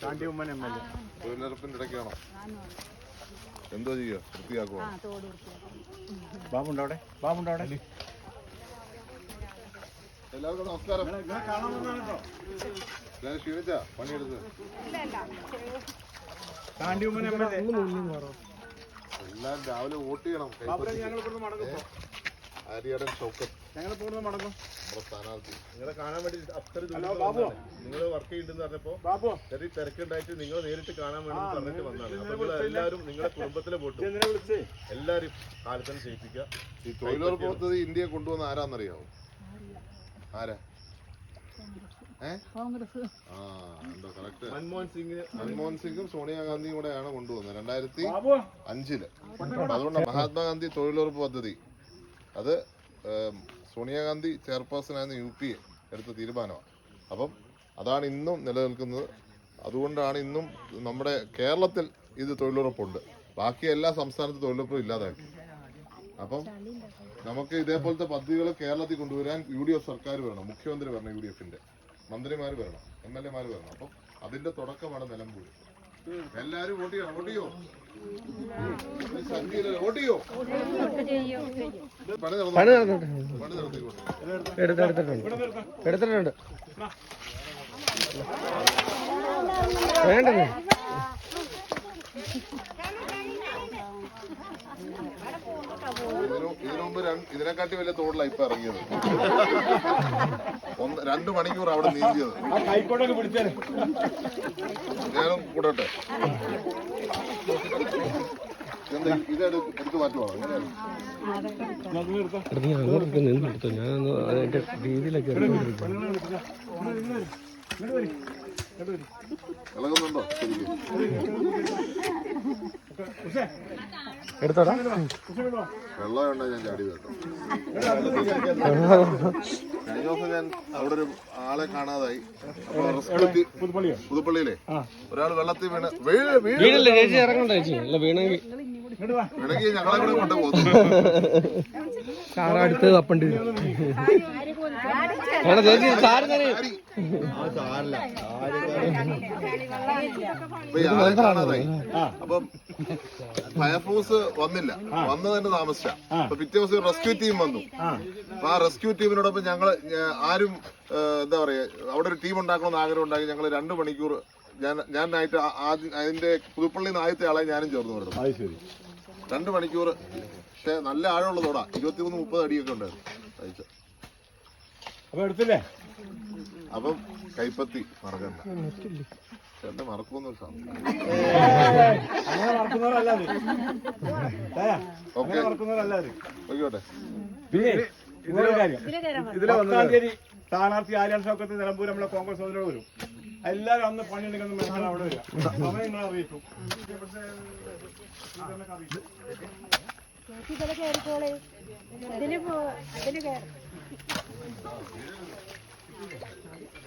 Chandy Oommen M L A തൊഴിലുറപ്പിന്റെ ഇടയ്ക്കാണോ എന്തോ ചെയ്യുക വൃത്തിയാക്കുവാ ബാബുണ്ടോ അവിടെ ബാബുണ്ടോ അവിടെ എല്ലാവർക്കും നമസ്കാരം. ഞാൻ ക്ഷീണിച്ച പണിയെടുത്ത് Chandy Oommen M L A. എല്ലാം രാവിലെ വോട്ട് ചെയ്യണം. ആര്യാടൻ ഷൗക്കത്ത് ഞങ്ങൾ ഇവിടുന്ന് മടങ്ങും നമ്മുടെ സ്ഥാനാർത്ഥി. നിങ്ങളെ കാണാൻ വേണ്ടി അത്ര നിങ്ങൾ വർക്ക് ചെയ്യുന്നുണ്ടെന്ന് പറഞ്ഞപ്പോ ബാബു. ചെറിയ തിരക്കുണ്ടായിട്ട് നിങ്ങൾ നേരിട്ട് കാണാൻ വേണ്ടി പറഞ്ഞിട്ട് വന്നതാണ്. നിങ്ങൾ എല്ലാവരും നിങ്ങളുടെ കുടുംബത്തിലെ വോട്ട് എല്ലാരും കാലത്തന്നെ ചെയ്യിപ്പിക്കുക ഈ തൊഴിലുറപ്പ് പദ്ധതി ഇന്ത്യയെ കൊണ്ടുവന്ന ആരാന്നറിയാവോ? ആരാ ഏ കോൺഗ്രസ് ആ എന്താ കറക്റ്റ് മൻമോഹൻ സിംഗ് സോണിയാഗാന്ധിയും കൂടെയാണ് കൊണ്ടുവന്നത്. രണ്ടായിരത്തി അഞ്ചിൽ. അതുകൊണ്ട് മഹാത്മാഗാന്ധി തൊഴിലുറപ്പ് പദ്ധതി. അത് Sonia Gandhi chairperson U P A എടുത്ത തീരുമാനമാണ്. അപ്പം അതാണ് ഇന്നും നിലനിൽക്കുന്നത്. അതുകൊണ്ടാണ് ഇന്നും നമ്മുടെ കേരളത്തിൽ ഇത് തൊഴിലുറപ്പുണ്ട്. ബാക്കി എല്ലാ സംസ്ഥാനത്തും തൊഴിലുറപ്പും ഇല്ലാതാക്കി അപ്പം നമുക്ക് ഇതേപോലത്തെ പദ്ധതികൾ കേരളത്തിൽ കൊണ്ടുവരാൻ യു ഡി എഫ് സർക്കാർ വേണം മുഖ്യമന്ത്രി വരണം യു ഡി എഫിന്റെ മന്ത്രിമാർ വരണം എം എൽ എമാർ വരണം. അപ്പം അതിന്റെ തുടക്കമാണ് നിലമ്പൂർ. എല്ലാരും വോട്ട് ചെയ്യണം വോട്ട് ചെയ്യോ? വോട്ട് ചെയ്യോ? പണി നടന്നു? എടുത്തിട്ടുണ്ട്. വേണ്ടത്? ഇതിനെക്കാട്ടി വലിയ തോടില ഇപ്പൊ ഇറങ്ങിയത്. ഒന്ന് രണ്ടു മണിക്കൂർ അവിടെ നീന്തിയത്. ഞാനും കൂടട്ടെ. അങ്ങോട്ടൊക്കെ നിന്ന് എടുത്തു ഞാനൊന്ന് അതിന്റെ രീതിയിലൊക്കെ ഇളകുന്നുണ്ടോ? എടുത്തോടാ. വെള്ളം ഉണ്ടോ ഞാൻ ചാടി കേട്ടോ. കഴിഞ്ഞ ദിവസം ഞാൻ അവിടെ ഒരു ആളെ കാണാതായി. അപ്പൊ പുതുപ്പള്ളിയിലെ. ഒരാൾ വെള്ളത്തിൽ വീണ് വീണ് വീണ് വീണല്ലേ? ചേച്ചി ഇറങ്ങണ്ട ചേച്ചി? അല്ല വീണെങ്കിൽ വാ വീണെങ്കിൽ ഞങ്ങളെ കൂടെ കൊണ്ടുപോകുന്നു. കാറടുത്ത് തപ്പണ്ടി ചേച്ചി തന്നെ അപ്പം ഫയർഫോഴ്സ് വന്നില്ല. വന്നതിന് താമസിച്ച. അപ്പൊ പിറ്റേ ദിവസം റെസ്ക്യൂ ടീം വന്നു. ആ. അപ്പൊ ആ റെസ്ക്യൂ ടീമിനോടൊപ്പം ഞങ്ങൾ ആരും എന്താ പറയാ അവിടെ ഒരു ടീം ഉണ്ടാക്കണമെന്ന് ആഗ്രഹം ഉണ്ടാക്കി ഞങ്ങൾ രണ്ട് മണിക്കൂർ ഞാൻ ഞാനായിട്ട് ആദ്യം അതിന്റെ പുതുപ്പള്ളി ആദ്യത്തെ ആളെ ഞാനും ചേർന്ന് വരുന്നു രണ്ടു മണിക്കൂർ. പക്ഷെ നല്ല ആഴമുള്ള തോടാ. ഇരുപത്തിമൂന്ന് മുപ്പത് അടിയൊക്കെ ഉണ്ടായിരുന്നു. അയച്ച അപ്പൊ എടുത്തില്ലേ? അപ്പം കൈപ്പത്തി മറക്കണ്ട. ചേട്ടൻ ഓക്കെ. പിന്നെ ഇതിലെ കാര്യം. പത്താം തീയതി സ്ഥാനാർത്ഥി ആര്യാൻ ഷൗക്കത്ത് നിലമ്പൂർ നമ്മളെ കോൺഗ്രസ് അതിലൂടെ വരും. എല്ലാവരും അന്ന് പണിയെടുക്കുന്ന മെഷാണ് അവിടെ വരിക. സമയം നിങ്ങൾ അറിയിക്കും ഇതിൽ പോ ഇതിൽ കയറി നനഞ്ഞോ ഇരിക്കണം ചേച്ചി താങ്ക് യു